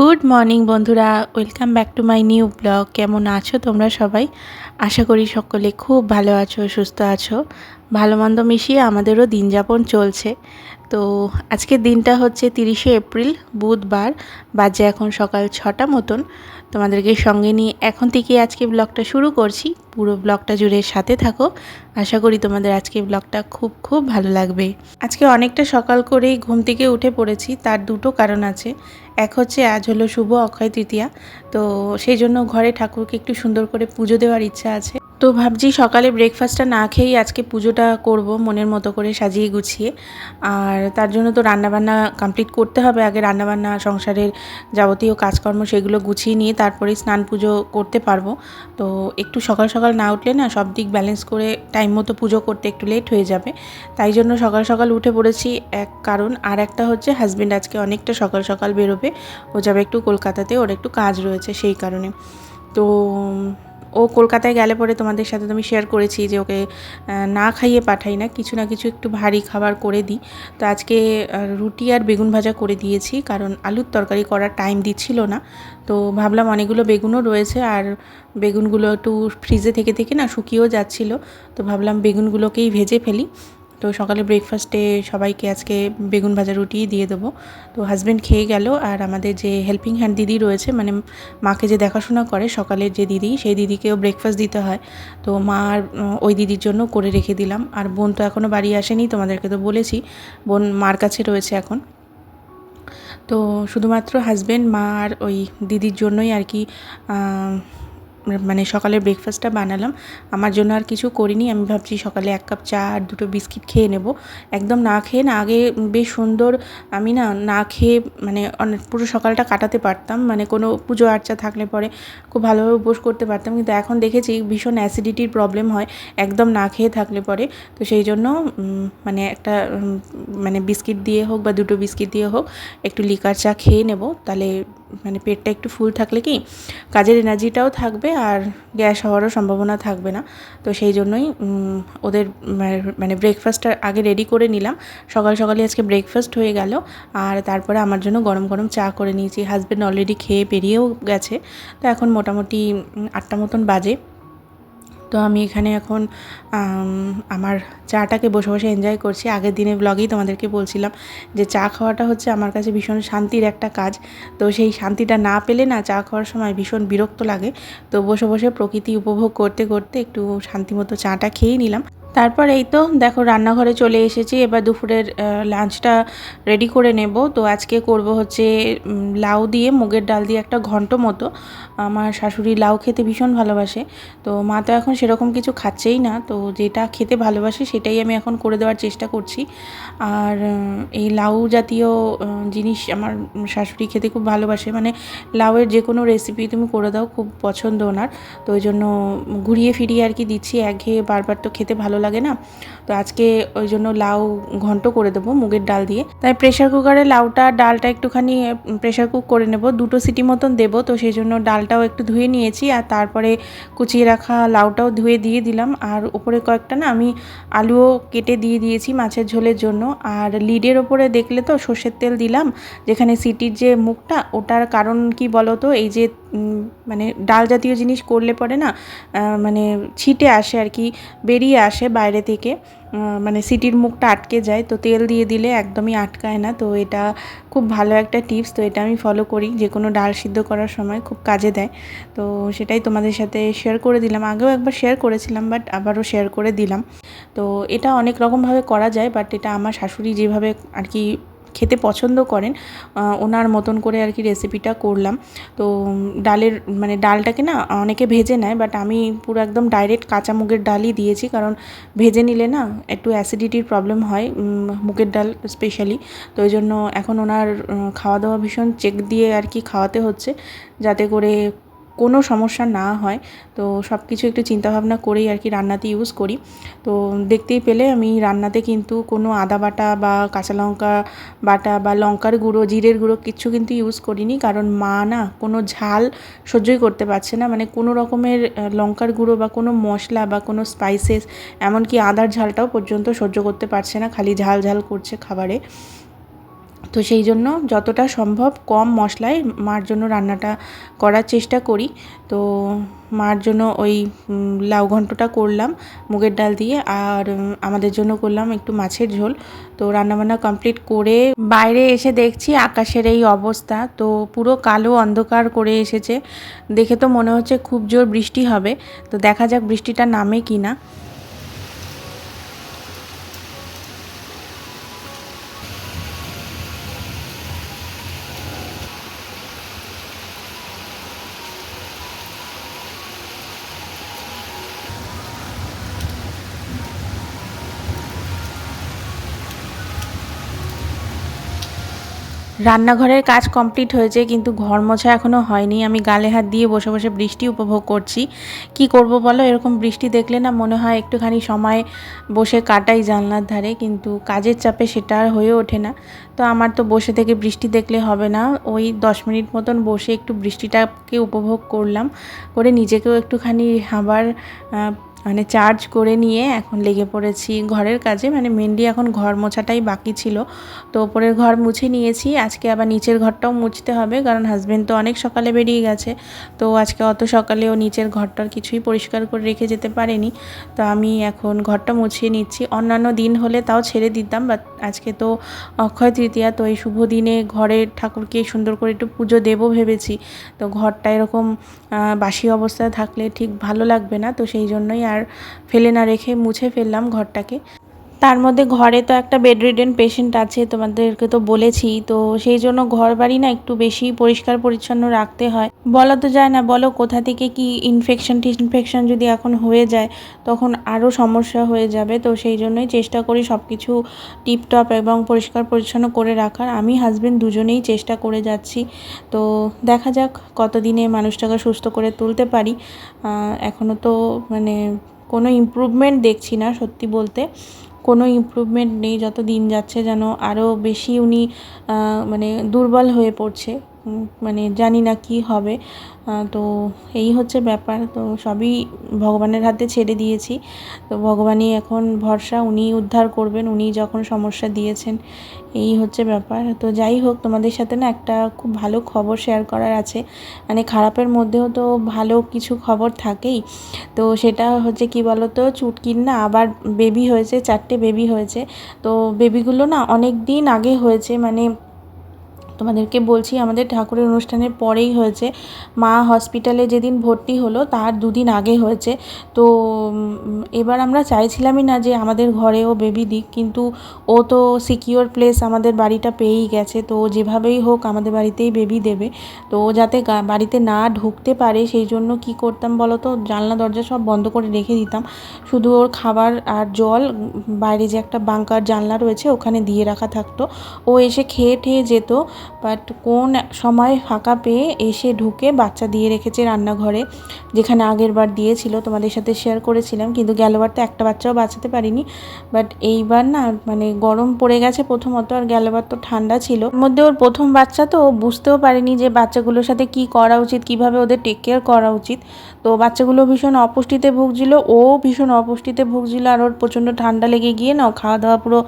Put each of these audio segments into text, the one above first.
Good morning বন্ধুরা, welcome back to my new blog. কেমন আছো তোমরা সবাই? আশা করি সকলে খুব ভালো আছো, সুস্থ আছো। ভালো মন্দ মিশিয়ে আমাদেরও দিনযাপন চলছে। তো আজকের দিনটা হচ্ছে তিরিশে এপ্রিল, বুধবার। বাজে এখন সকাল ছটা মতন। তোমাদেরকে সঙ্গে নিয়ে এখন থেকে আজকে ব্লগটা শুরু করছি। পুরো ব্লগটা জুড়ে সাথে থাকো। আশা করি তোমাদের আজকে ব্লগটা খুব খুব ভালো লাগবে। আজকে অনেকটা সকাল করেই ঘুম থেকে উঠে পড়েছি। তার দুটো কারণ আছে। এক হচ্ছে আজ হলো শুভ অক্ষয় তৃতীয়া। তো সেই জন্য ঘরে ঠাকুরকে একটু সুন্দর করে পুজো দেওয়ার ইচ্ছা আছে। তো ভাবছি সকালে ব্রেকফাস্টটা না খেয়েই আজকে পুজোটা করব, মনের মতো করে সাজিয়ে গুছিয়ে। আর তার জন্য তো রান্নাবান্না কমপ্লিট করতে হবে, আগে রান্নাবান্না, সংসারের যাবতীয় কাজকর্ম সেগুলো গুছিয়ে নিয়ে তারপরেই স্নান পুজো করতে পারব। তো একটু সকাল সকাল না উঠলে না সব দিক ব্যালেন্স করে টাইম মতো পুজো করতে একটু লেট হয়ে যাবে। তাই জন্য সকাল সকাল উঠে পড়েছি এক কারণ, আর একটা হচ্ছে হাজব্যান্ড আজকে অনেকটা সকাল সকাল বেরোবে। ও যাবে একটু কলকাতাতে, ওর একটু কাজ রয়েছে সেই কারণে। তো ও কলকাতায় গেলে পরে তোমাদের সাথে তো আমি শেয়ার করেছি যে ওকে না খাইয়ে পাঠাই না, কিছু না কিছু একটু ভারী খাবার করে দিই। তো আজকে রুটি আর বেগুন ভাজা করে দিয়েছি, কারণ আলুর তরকারি করার টাইম দিচ্ছিল না। তো ভাবলাম অনেকগুলো বেগুনও রয়েছে, আর বেগুনগুলো একটু ফ্রিজে থেকে থেকে না শুকিয়েও যাচ্ছিল। তো ভাবলাম বেগুনগুলোকেই ভেজে ফেলি। তো সকালে ব্রেকফাস্টে সবাইকে আজকে বেগুন ভাজা রুটিই দিয়ে দেবো। তো হাজব্যান্ড খেয়ে গেল আর আমাদের যে হেল্পিং হ্যান্ড দিদি রয়েছে মানে মাকে যে দেখাশোনা করে সকালের যে দিদি, সেই দিদিকেও ব্রেকফাস্ট দিতে হয়। তো মা আর ওই দিদির জন্য করে রেখে দিলাম। আর বোন তো এখনও বাড়ি আসেনি, তোমাদেরকে তো বলেছি। বোন মার কাছে রয়েছে এখন। তো শুধুমাত্র হাজব্যান্ড মা আর ওই দিদির জন্যই আর কি মানে সকালের ব্রেকফাস্টটা বানালাম। আমার জন্য আর কিছু করিনি। আমি ভাবছি সকালে এক কাপ চা আর দুটো বিস্কিট খেয়ে নেব। একদম না খেয়ে না, আগে বেশ সুন্দর আমি না না খেয়ে মানে অনেক পুরো সকালটা কাটাতে পারতাম। মানে কোনো পুজো আর্চা থাকলে পরে খুব ভালোভাবে উপোস করতে পারতাম। কিন্তু এখন দেখেছি ভীষণ অ্যাসিডিটির প্রবলেম হয়। একদম না খেয়ে থাকলে পরে। তো সেই জন্য মানে একটা মানে বিস্কিট দিয়ে হোক বা দুটো বিস্কিট দিয়ে হোক, একটু লিকার চা খেয়ে নেব। তাহলে মানে পেটটা একটু ফুল থাকলে কি, কাজের এনার্জিটাও থাকবে। আর গ্যাস হওয়ারও সম্ভাবনা থাকবে না। তো সেই জন্যই ওদের মানে ব্রেকফাস্টটা আগে রেডি করে নিলাম। সকাল সকালে আজকে ব্রেকফাস্ট হয়ে গেল। আর তারপরে আমার জন্য গরম গরম চা করে নিয়েছি। হাজব্যান্ড অলরেডি খেয়ে বেরিয়েও গেছে। তো এখন মোটামুটি আটটা মতন বাজে। তো আমি এখানে এখন আমার চাটাকে বসে বসে এনজয় করছি। আগের দিনের ব্লগেই তোমাদেরকে বলছিলাম যে চা খাওয়াটা হচ্ছে আমার কাছে ভীষণ শান্তির একটা কাজ। তো সেই শান্তিটা না পেলে না চা খাওয়ার সময় ভীষণ বিরক্ত লাগে। তো বসে বসে প্রকৃতি উপভোগ করতে করতে একটু শান্তিমতো চাটা খেয়ে নিলাম। তারপর এই তো, দেখো রান্নাঘরে চলে এসেছি, এবার দুপুরের লাঞ্চটা রেডি করে নেব। তো আজকে করব হচ্ছে লাউ দিয়ে মুগের ডাল দিয়ে একটা ঘন্ট মতো। আমার শাশুড়ি লাউ খেতে ভীষণ ভালোবাসে। তো মা তো এখন সেরকম কিছু খাচ্ছেই না, তো যেটা খেতে ভালোবাসে সেটাই আমি এখন করে দেওয়ার চেষ্টা করছি। আর এই লাউ জাতীয় জিনিস আমার শাশুড়ি খেতে খুব ভালোবাসে। মানে লাউয়ের যে কোনো রেসিপি তুমি করে দাও, খুব পছন্দ ওনার। তো ওই জন্য ঘুরিয়ে ফিরিয়ে আর কি দিচ্ছি, একঘেয়ে বারবার তো খেতে ভালো লাগে না? তো আজকে ওই জন্য লাউ ঘন্ট করে দেবো মুগের ডাল দিয়ে। তাই প্রেশার কুকারে লাউটা, ডালটা একটুখানি প্রেশার কুক করে নেব। দুটো সিটি মতন দেবো, তো সেই জন্য ডালটাও একটু ধুয়ে নিয়েছি আর তারপরে কুচিয়ে রাখা লাউটাও ধুয়ে দিয়ে দিলাম। আর উপরে কয়েকটা না, আমি আলুও কেটে দিয়ে দিয়েছি মাছের ঝোলের জন্য। আর লিডের ওপরে দেখলে তো সর্ষের তেল দিলাম, যেখানে সিটির যে মুখটা, ওটার কারণ কি বলো তো এই যে মানে ডাল জাতীয় জিনিস করলে পরে না মানে ছিটে আসে আর কি, বেরিয়ে আসে বাইরে থেকে মানে সিটির মুখটা আটকে যায়, তো তেল দিয়ে দিলে একদমই আটকায় না, তো এটা খুব ভালো একটা টিপস, তো এটা আমি ফলো করি, যে কোনো ডাল সিদ্ধ করার সময় খুব কাজে দেয়, তো সেটাই তোমাদের সাথে শেয়ার করে দিলাম, আগেও একবার শেয়ার করেছিলাম বাট আবারও শেয়ার করে দিলাম, তো এটা অনেক রকমভাবে করা যায় বাট এটা আমার শাশুড়ি যেভাবে আর কি খেতে পছন্দ করেন ওনার মতন করে আর কি রেসিপিটা করলাম। তো ডালের মানে ডালটাকে না অনেকে ভেজে নেয় বাট আমি পুরো একদম ডাইরেক্ট কাঁচা মুগের ডালই দিয়েছি, কারণ ভেজে নিলে না একটু অ্যাসিডিটির প্রবলেম হয় মুগের ডাল স্পেশালি তো ওই জন্য এখন ওনার খাওয়া দাওয়া ভীষণ চেক দিয়ে আর কি খাওয়াতে হচ্ছে, যাতে করে কোনো সমস্যা না হয়। তো সব কিছু একটু চিন্তাভাবনা করেই আর কি রান্নাতে ইউজ করি। তো দেখতেই পেলে আমি রান্নাতে কিন্তু কোনো আদা বাটা বা কাঁচা লঙ্কা বাটা বা লঙ্কার গুঁড়ো, জিরের গুঁড়ো কিচ্ছু কিন্তু ইউজ করিনি। কারণ মা না কোনো ঝাল সহ্যই করতে পারছে না। মানে কোনো রকমের লঙ্কার গুঁড়ো বা কোনো মশলা বা কোনো স্পাইসেস এমনকি আদার ঝালটাও পর্যন্ত সহ্য করতে পারছে না। খালি ঝাল ঝাল করছে খাবারে। তো সেই জন্য যতটা সম্ভব কম মশলায় মার জন্য রান্নাটা করার চেষ্টা করি। তো মার জন্য ওই লাউ ঘন্টটা করলাম মুগের ডাল দিয়ে আর আমাদের জন্য করলাম একটু মাছের ঝোল। তো রান্নাবান্না কমপ্লিট করে বাইরে এসে দেখছি আকাশের এই অবস্থা। তো পুরো কালো অন্ধকার করে এসেছে। দেখে তো মনে হচ্ছে খুব জোর বৃষ্টি হবে। তো দেখা যাক বৃষ্টিটা নামে কি না রান্নাঘরের কাজ কমপ্লিট হয়েছে, কিন্তু ঘর মোছা এখনও হয়নি। আমি গালে হাত দিয়ে বসে বসে বৃষ্টি উপভোগ করছি। কি করব বলো? এরকম বৃষ্টি দেখলে না মনে হয় একটুখানি সময় বসে কাটাই জানলার ধারে, কিন্তু কাজের চাপে সেটা আর হয়ে ওঠে না। তো আমার তো বসে থেকে বৃষ্টি দেখলে হবে না। ওই দশ মিনিট মতন বসে একটু বৃষ্টিটাকে উপভোগ করলাম, করে নিজেকেও একটুখানি আবার মানে চার্জ করে নিয়ে এখন লেগে পড়েছি। ঘরের কাজে মানে মেনলি এখন ঘর মোছাটাই বাকি ছিল। তো ওপরের ঘর মুছে নিয়েছি। আজকে আবার নিচের ঘরটাও মুছতে হবে, কারণ হাজবেন্ড তো অনেক সকালে বেরিয়ে গেছে। তো আজকে অত সকালে ও নিচের ঘরটার কিছুই পরিষ্কার করে রেখে যেতে পারেনি। তো আমি এখন ঘরটা মুছিয়ে নিচ্ছি। অন্যান্য দিন হলে তাও ছেড়ে দিতাম বাট আজকে তো অক্ষয় তৃতীয়া, তো এই শুভ দিনে ঘরের ঠাকুরকে সুন্দর করে একটু পুজো দেবো ভেবেছি। তো ঘরটা এরকম বাসি অবস্থায় থাকলে ঠিক ভালো লাগবে না। তো সেই জন্যই আর ফেলে না রেখে মুছে ফেললাম ঘরটাকে। তার মধ্যে ঘরে তো একটা বেডরিডেন পেশেন্ট আছে, তোমাদেরকে তো বলেছি। তো সেই জন্য ঘর বাড়ি না একটু বেশি পরিষ্কার পরিচ্ছন্ন রাখতে হয়। বলা তো যায় না, বলো কোথা থেকে কি ইনফেকশন টিনফেকশন যদি এখন হয়ে যায়, তখন আরও সমস্যা হয়ে যাবে। তো সেই জন্যই চেষ্টা করি সব কিছু টিপটপ এবং পরিষ্কার পরিচ্ছন্ন করে রাখার। আমি হাজবেন্ড দুজনেই চেষ্টা করে যাচ্ছি। তো দেখা যাক কতদিনে মানুষটাকে সুস্থ করে তুলতে পারি। এখনও তো মানে কোনো ইমপ্রুভমেন্ট দেখছি না সত্যি বলতে। কোনো ইমপ্রুভমেন্ট নেই যত দিন যাচ্ছে যেন আরও বেশি উনি মানে দুর্বল হয়ে পড়ছে। মানে জানি না কি হবে। তো এই হচ্ছে ব্যাপার। তো সবই ভগবানের হাতে ছেড়ে দিয়েছি। তো ভগবানই এখন ভরসা উনি উদ্ধার করবেন উনি যখন সমস্যা দিয়েছেন, এই হচ্ছে ব্যাপার। তো যাই হোক, তোমাদের সাথে না একটা খুব ভালো খবর শেয়ার করার আছে। মানে খারাপের মধ্যেও তো ভালো কিছু খবর থাকেই। তো সেটা হচ্ছে কি বলো তো চুটকির না আবার বেবি হয়েছে, চারটে বেবি হয়েছে। তো বেবিগুলো না অনেক দিন আগে হয়েছে। মানে তোমাদেরকে বলছি, আমাদের ঠাকুরের অনুষ্ঠানের পরেই হয়েছে। মা হসপিটালে যেদিন ভর্তি হলো, তার দুদিন আগে হয়েছে। তো এবার আমরা চাইছিলামই না যে আমাদের ঘরেও বেবি দিক, কিন্তু ও তো সিকিওর প্লেস আমাদের বাড়িটা পেয়েই গেছে। তো যেভাবেই হোক আমাদের বাড়িতেই বেবি দেবে। তো, ও যাতে বাড়িতে না ঢুকতে পারে, সেই জন্য কি করতাম বলো তো? জানলা, দরজা সব বন্ধ করে রেখে দিতাম। শুধু ওর খাবার আর জল, বাইরে যে একটা বাঙ্কার জানলা রয়েছে, ওখানে দিয়ে রাখা থাকতো। ও এসে খেয়ে ঠেয়ে যেত। বাট কোন সময় ফাঁকা পেয়ে এসে ঢুকে বাচ্চা দিয়ে রেখেছে রান্নাঘরে, যেখানে আগের বার দিয়েছিল, তোমাদের সাথে শেয়ার করেছিলাম, কিন্তু গেলবার তো একটা বাচ্চাও বাঁচাতে পারিনি। বাট এইবার না মানে গরম পড়ে গেছে প্রথমত, আর গেলবার তো ঠান্ডা ছিল। মধ্যে ওর প্রথম বাচ্চা তো বুঝতেও পারেনি যে বাচ্চাগুলোর সাথে কি করা উচিত, কীভাবে ওদের টেক কেয়ার করা উচিত। তো বাচ্চাগুলো ভীষণ অপুষ্টিতে ভুগছিল, ও ভীষণ অপুষ্টিতে ভুগছিল, আর ওর প্রচণ্ড ঠান্ডা লেগে গিয়ে না খাওয়া দাওয়া পুরো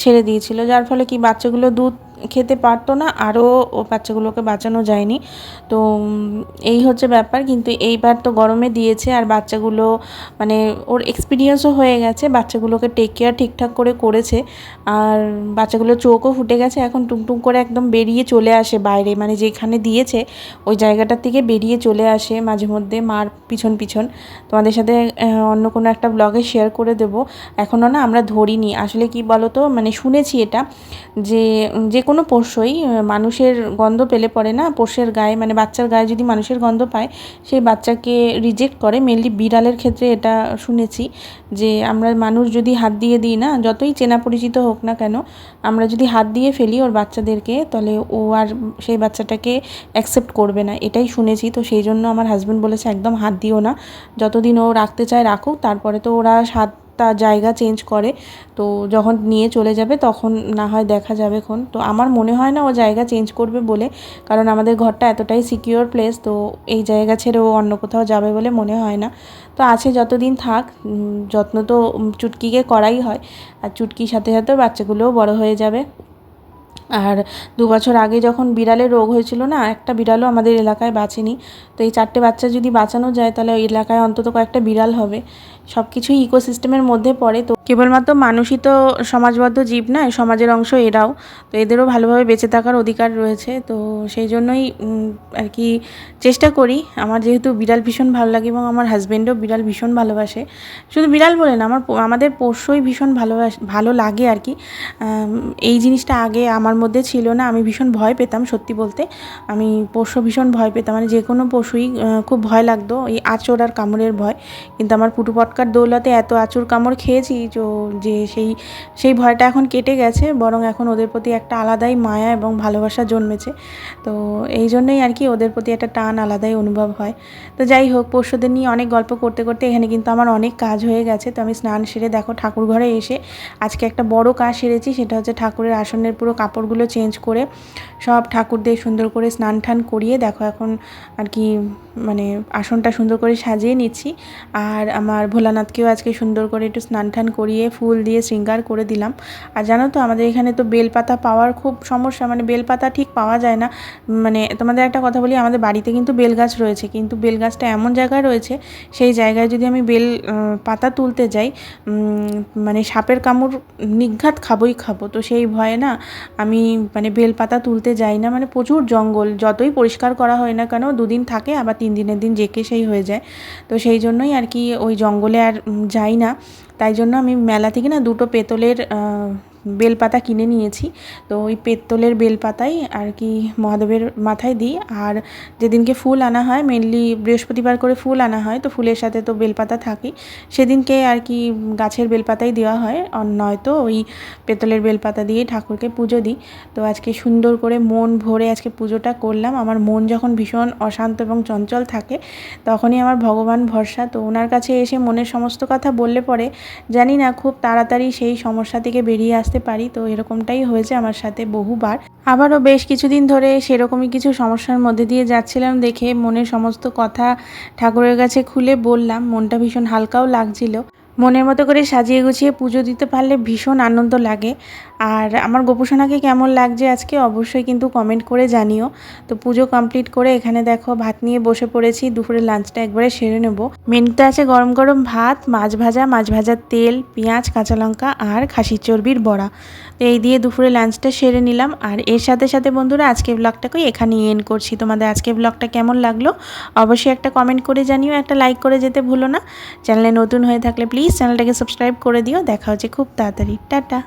ছেড়ে দিয়েছিল, যার ফলে কি বাচ্চাগুলো দুধ খেতে পারতো না, আরও ও বাচ্চাগুলোকে বাঁচানো যায়নি। তো এই হচ্ছে ব্যাপার। কিন্তু এইবার তো গরমে দিয়েছে আর বাচ্চাগুলো মানে ওর এক্সপিরিয়েন্সও হয়ে গেছে। বাচ্চাগুলোকে টেক কেয়ার ঠিকঠাক করে করেছে। আর বাচ্চাগুলোর চোখও ফুটে গেছে। এখন টুংটুং করে একদম বেরিয়ে চলে আসে বাইরে। মানে যেখানে দিয়েছে, ওই জায়গাটার থেকে বেরিয়ে চলে আসে মাঝে মধ্যে মার পিছন পিছন। তোমাদের সাথে অন্য কোনো একটা ব্লগে শেয়ার করে দেবো। এখনও না আমরা ধরিনি। আসলে কি বলো তো মানে শুনেছি এটা যে যে কোনো পোষ্যই মানুষের গন্ধ পেলে পরে না। পোষ্যের গায়ে মানে বাচ্চার গায়ে যদি মানুষের গন্ধ পায়, সেই বাচ্চাকে রিজেক্ট করে। মেনলি বিড়ালের ক্ষেত্রে এটা শুনেছি যে আমরা মানুষ যদি হাত দিয়ে দিই না, যতই চেনা পরিচিত হোক না কেন, আমরা যদি হাত দিয়ে ফেলি ওর বাচ্চাদেরকে, তাহলে ও আর সেই বাচ্চাটাকে অ্যাকসেপ্ট করবে না। এটাই শুনেছি। তো সেই জন্য আমার হাজব্যান্ড বলেছে, একদম হাত দিও না। যতদিন ও রাখতে চায় রাখুক, তারপরে তো ওরা সাতটা জায়গা চেঞ্জ করে, তো যখন নিয়ে চলে যাবে তখন না হয় দেখা যাবে খন তো আমার মনে হয় না ও জায়গা চেঞ্জ করবে বলে, কারণ আমাদের ঘরটা এতটাই সিকিওর প্লেস তো এই জায়গা ছেড়ে ও অন্য কোথাও যাবে বলে মনে হয় না। তো আছে যতদিন থাক যত্ন তো চুটকিকে করাই হয়, আর চুটকির সাথে সাথে বাচ্চাগুলোও বড় হয়ে যাবে। আর দু বছর আগে যখন বিড়ালের রোগ হয়েছিল না, একটা বিড়ালও আমাদের এলাকায় বাঁচেনি। তো এই চারটে বাচ্চা যদি বাঁচানো যায়, তাহলে এলাকায় অন্তত কয়েকটা বিড়াল হবে। সব কিছুই ইকোসিস্টেমের মধ্যে পড়ে। তো কেবলমাত্র মানুষই তো সমাজবদ্ধ জীব নয় সমাজের অংশ এরাও। তো এদেরও ভালোভাবে বেঁচে থাকার অধিকার রয়েছে। তো সেই জন্যই আর কি চেষ্টা করি। আমার যেহেতু বিড়াল ভীষণ ভালো লাগে এবং আমার হাজব্যান্ডও বিড়াল ভীষণ ভালোবাসে। শুধু বিড়াল বলে না, আমার আমাদের পোষ্যই ভীষণ ভালোবাস, ভালো লাগে আর কি। এই জিনিসটা আগে আমার মধ্যে ছিল না, আমি ভীষণ ভয় পেতাম সত্যি বলতে। আমি পোষ্য ভীষণ ভয় পেতাম মানে যে কোনো পশুই খুব ভয় লাগতো, এই আঁচড় আর কামড়ের ভয়। কিন্তু আমার পুটু পটকার দৌলতে এত আঁচড় কামড় খেয়েছি, তো যে সেই সেই ভয়টা এখন কেটে গেছে, বরং এখন ওদের প্রতি একটা আলাদাই মায়া এবং ভালোবাসা জন্মেছে। তো এই জন্যই আর কি ওদের প্রতি একটা টান, আলাদাই অনুভব হয়। তো যাই হোক পরশুদের নিয়ে অনেক গল্প করতে করতে এখানে কিন্তু আমার অনেক কাজ হয়ে গেছে। তো আমি স্নান সেরে দেখো ঠাকুর ঘরে এসে আজকে একটা বড় কাজ সেরেছি, সেটা হচ্ছে ঠাকুরের আসনের পুরো কাপড়গুলো চেঞ্জ করে সব ঠাকুরদের সুন্দর করে স্নান টান করিয়ে দেখো এখন আর কি মানে আসনটা সুন্দর করে সাজিয়ে নিচ্ছি। আর আমার ভোলানাথকেও আজকে সুন্দর করে একটু স্নান টান করিয়ে ফুল দিয়ে শৃঙ্গার করে দিলাম। আর জানো তো, আমাদের এখানে তো বেলপাতা পাওয়ার খুব সমস্যা মানে বেলপাতা ঠিক পাওয়া যায় না। মানে তোমাদের একটা কথা বলি, আমাদের বাড়িতে কিন্তু বেল গাছ রয়েছে, কিন্তু বেল গাছটা এমন জায়গায় রয়েছে, সেই জায়গায় যদি আমি বেল পাতা তুলতে যাই মানে সাপের কামড় নিঘাত খাবোই খাব। তো সেই ভয়ে না, আমি মানে বেল পাতা তুলতে যাই না মানে প্রচুর জঙ্গল, যতই পরিষ্কার করা হয় না কেন, দুদিন থাকে, আবার তিন দিনের দিন জেকে সেই হয়ে যায়। তো সেই জন্যই আর কি ওই জঙ্গলে আর যাই না। তাই জন্য আমি মেলা থেকে না দুটো পেতলের বেলপাতা কিনে নিয়েছি। তো ওই পেতলের বেলপাতাই আর কি মহাদেবের মাথায় দিই। আর যেদিনকে ফুল আনা হয় মেনলি বৃহস্পতিবার করে ফুল আনা হয়, তো ফুলের সাথে তো বেলপাতা থাকেই। সেদিনকে আর কি গাছের বেলপাতাই দেওয়া হয়। আর নয়তো ওই পেতলের বেলপাতা দিয়ে ঠাকুরকে পুজো দিই। তো আজকে সুন্দর করে মন ভরে আজকে পুজোটা করলাম। আমার মন যখন ভীষণ অশান্ত এবং চঞ্চল থাকে, তখনই আমার ভগবান ভরসা। তো ওনার কাছে এসে মনের সমস্ত কথা বললে পরে জানি না, খুব তাড়াতাড়ি সেই সমস্যা থেকে বেরিয়ে আসতে পারি। তো এরকমটাই হয়েছে আমার সাথে বহুবার। আবারও বেশ কিছুদিন ধরে সেরকমই কিছু সমস্যার মধ্যে দিয়ে যাচ্ছিলাম দেখে মনের সমস্ত কথা ঠাকুরের কাছে খুলে বললাম। মনটা ভীষণ হালকাও লাগছিল। মনের মতো করে সাজিয়ে গুছিয়ে পুজো দিতে পারলে ভীষণ আনন্দ লাগে। আর আমার গোপুসোনাকে কেমন লাগছে আজকে অবশ্যই কিন্তু কমেন্ট করে জানিও। তো পুজো কমপ্লিট করে এখানে দেখো ভাত নিয়ে বসে পড়েছি, দুপুরে লাঞ্চটা একবারে সেরে নেব। মেনুতে আছে গরম গরম ভাত, মাছ ভাজা, মাছ ভাজার তেল, পেঁয়াজ, কাঁচা লঙ্কা আর খাসির চর্বির বড়া। তো এই দিয়ে দুপুরে লাঞ্চটা সেরে নিলাম। আর এর সাথে সাথে বন্ধুরা আজকে ব্লগটাকে এখানেই এন্ড করছি। তোমাদের আজকে ব্লগটা কেমন লাগল অবশ্যই একটা কমেন্ট করে জানিও, একটা লাইক করে যেতে ভুলো না। চ্যানেলে নতুন হয়ে থাকলে প্লিজ চ্যানেলটাকে সাবস্ক্রাইব করে দিও। দেখা হচ্ছে খুব তাড়াতাড়ি। টাটা।